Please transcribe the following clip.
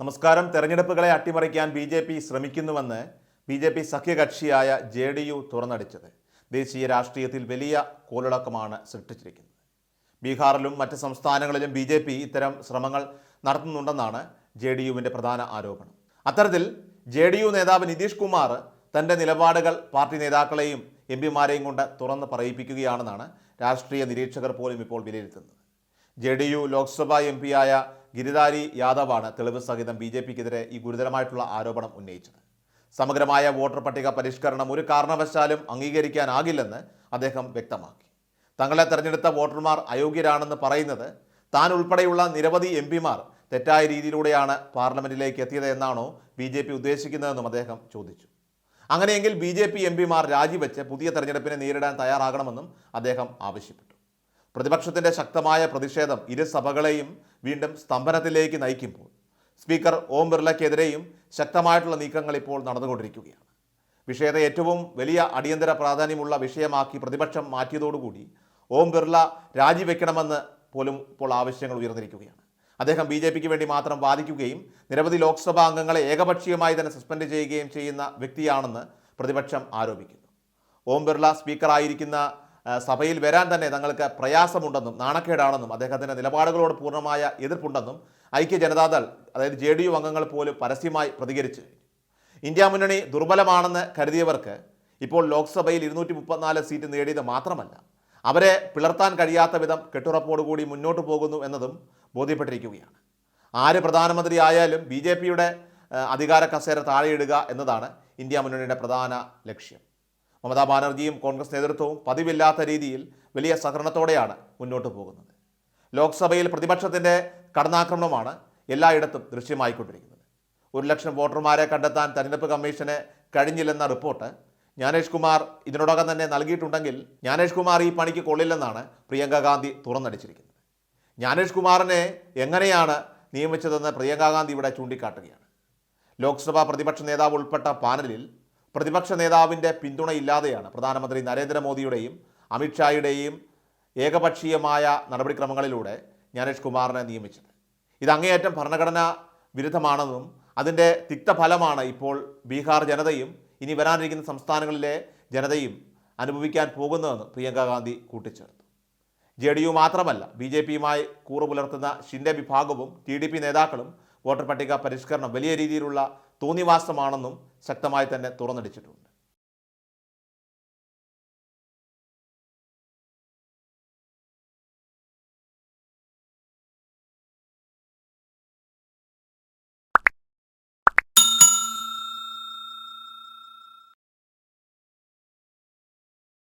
നമസ്കാരം. തെരഞ്ഞെടുപ്പുകളെ അട്ടിമറിക്കാൻ ബി ജെ പി ശ്രമിക്കുന്നുവെന്ന് ബി ജെ പി സഖ്യകക്ഷിയായ ജെ ഡി യു തുറന്നടിച്ചത്. ദേശീയ രാഷ്ട്രീയത്തിൽ വലിയ കോളിളക്കമാണ് സൃഷ്ടിച്ചിരിക്കുന്നത്. ബീഹാറിലും മറ്റ് സംസ്ഥാനങ്ങളിലും ബി ജെ പി ഇത്തരം ശ്രമങ്ങൾ നടത്തുന്നുണ്ടെന്നാണ് ജെ ഡി യുവിന്റെ പ്രധാന ആരോപണം. അത്തരത്തിൽ ജെ ഡി യു നേതാവ് നിതീഷ് കുമാർ തന്റെ നിലപാടുകൾ പാർട്ടി നേതാക്കളെയും എം പിമാരെയും കൊണ്ട് തുറന്ന് പറയിപ്പിക്കുകയാണെന്നാണ് രാഷ്ട്രീയ നിരീക്ഷകർ പോലും ഇപ്പോൾ വിലയിരുത്തുന്നത്. J D U Lok Sabha M പിയായ ഗിരിധാരി യാദവാണ് തെളിവ് സഹിതം ബി ജെ പിക്കെതിരെ ഈ ഗുരുതരമായിട്ടുള്ള ആരോപണം ഉന്നയിച്ചത്. സമഗ്രമായ വോട്ടർ പട്ടിക പരിഷ്കരണം ഒരു കാരണവശാലും അംഗീകരിക്കാനാകില്ലെന്ന് അദ്ദേഹം വ്യക്തമാക്കി. തങ്ങളെ തെരഞ്ഞെടുത്ത വോട്ടർമാർ അയോഗ്യരാണെന്ന് പറയുന്നത് താൻ ഉൾപ്പെടെയുള്ള നിരവധി എം പിമാർ തെറ്റായ രീതിയിലൂടെയാണ് പാർലമെന്റിലേക്ക് എത്തിയത് എന്നാണോ ബി ജെ പി ഉദ്ദേശിക്കുന്നതെന്നും അദ്ദേഹം ചോദിച്ചു. അങ്ങനെയെങ്കിൽ ബി ജെ പി എം പിമാർ രാജിവെച്ച് പുതിയ തെരഞ്ഞെടുപ്പിനെ നേരിടാൻ തയ്യാറാകണമെന്നും അദ്ദേഹം ആവശ്യപ്പെട്ടു. പ്രതിപക്ഷത്തിന്റെ ശക്തമായ പ്രതിഷേധം ഇരു സഭകളെയും വീണ്ടും സ്തംഭനത്തിലേക്ക് നയിക്കുമ്പോൾ സ്പീക്കർ ഓം ബിർളയ്ക്കെതിരെയും ശക്തമായിട്ടുള്ള നീക്കങ്ങൾ ഇപ്പോൾ നടന്നുകൊണ്ടിരിക്കുകയാണ്. വിഷയത്തെ ഏറ്റവും വലിയ അടിയന്തര പ്രാധാന്യമുള്ള വിഷയമാക്കി പ്രതിപക്ഷം മാറ്റിയതോടുകൂടി ഓം ബിർള രാജിവെക്കണമെന്ന് പോലും ഇപ്പോൾ ആവശ്യങ്ങൾ ഉയർന്നിരിക്കുകയാണ്. അദ്ദേഹം ബി ജെ പിക്ക് വേണ്ടി മാത്രം വാദിക്കുകയും നിരവധി ലോക്സഭാ അംഗങ്ങളെ ഏകപക്ഷീയമായി തന്നെ സസ്പെൻഡ് ചെയ്യുകയും ചെയ്യുന്ന വ്യക്തിയാണെന്ന് പ്രതിപക്ഷം ആരോപിക്കുന്നു. ഓം ബിർള സ്പീക്കറായിരിക്കുന്ന സഭയിൽ വരാൻ തന്നെ തങ്ങൾക്ക് പ്രയാസമുണ്ടെന്നും നാണക്കേടാണെന്നും അദ്ദേഹത്തിന്റെ നിലപാടുകളോട് പൂർണമായ എതിർപ്പുണ്ടെന്നും ഐക്യ ജനതാദൾ അതായത് ജെ ഡി യു അംഗങ്ങൾ പോലും പരസ്യമായി പ്രതികരിച്ചു. ഇന്ത്യ മുന്നണി ദുർബലമാണെന്ന് കരുതിയവർക്ക് ഇപ്പോൾ ലോക്സഭയിൽ ഇരുന്നൂറ്റി മുപ്പത്തിനാല് സീറ്റ് നേടിയത് മാത്രമല്ല അവരെ പിളർത്താൻ കഴിയാത്ത വിധം കെട്ടുറപ്പോടുകൂടി മുന്നോട്ട് പോകുന്നു എന്നതും ബോധ്യപ്പെട്ടിരിക്കുകയാണ്. ആര് പ്രധാനമന്ത്രി ആയാലും ബി ജെ പിയുടെ അധികാര കസേര താഴെയിടുക എന്നതാണ് ഇന്ത്യ മുന്നണിയുടെ പ്രധാന ലക്ഷ്യം. മമതാ ബാനർജിയും കോൺഗ്രസ് നേതൃത്വവും പതിവില്ലാത്ത രീതിയിൽ വലിയ സഹകരണത്തോടെയാണ് മുന്നോട്ട് പോകുന്നത്. ലോക്സഭയിൽ പ്രതിപക്ഷത്തിന്റെ കടന്നാക്രമണമാണ് എല്ലായിടത്തും ദൃശ്യമായിക്കൊണ്ടിരിക്കുന്നത്. ഒരു ലക്ഷം വോട്ടർമാരെ കണ്ടെത്താൻ തെരഞ്ഞെടുപ്പ് കമ്മീഷന് കഴിഞ്ഞില്ലെന്ന റിപ്പോർട്ട് ജ്ഞാനേഷ് കുമാർ ഇതിനോടകം തന്നെ നൽകിയിട്ടുണ്ടെങ്കിൽ ജ്ഞാനേഷ് കുമാർ ഈ പണിക്ക് കൊള്ളില്ലെന്നാണ് പ്രിയങ്ക ഗാന്ധി തുറന്നടിച്ചിരിക്കുന്നത്. ജ്ഞാനേഷ് കുമാറിനെ എങ്ങനെയാണ് നിയമിച്ചതെന്ന് പ്രിയങ്ക ഗാന്ധി ഇവിടെ ചൂണ്ടിക്കാട്ടുകയാണ്. ലോക്സഭാ പ്രതിപക്ഷ നേതാവ് ഉൾപ്പെട്ട പാനലിൽ പ്രതിപക്ഷ നേതാവിന്റെ പിന്തുണയില്ലാതെയാണ് പ്രധാനമന്ത്രി നരേന്ദ്രമോദിയുടെയും അമിത്ഷായുടെയും ഏകപക്ഷീയമായ നടപടിക്രമങ്ങളിലൂടെ ജ്ഞാനേഷ് കുമാറിനെ നിയമിച്ചത്. ഇത് അങ്ങേയറ്റം ഭരണഘടനാ വിരുദ്ധമാണെന്നും അതിന്റെ തിക്തഫലമാണ് ഇപ്പോൾ ബീഹാർ ജനതയും ഇനി വരാനിരിക്കുന്ന സംസ്ഥാനങ്ങളിലെ ജനതയും അനുഭവിക്കാൻ പോകുന്നതെന്ന് പ്രിയങ്ക ഗാന്ധി കൂട്ടിച്ചേർത്തു. ജെ ഡി യു മാത്രമല്ല ബി ജെ പിയുമായി കൂറു പുലർത്തുന്ന ഷിൻഡെ വിഭാഗവും ടി ഡി പി നേതാക്കളും വോട്ടർ പട്ടിക പരിഷ്കരണം വലിയ രീതിയിലുള്ള തോന്നിവാസമാണെന്നും ശക്തമായി തന്നെ തുറന്നടിച്ചിട്ടുണ്ട്.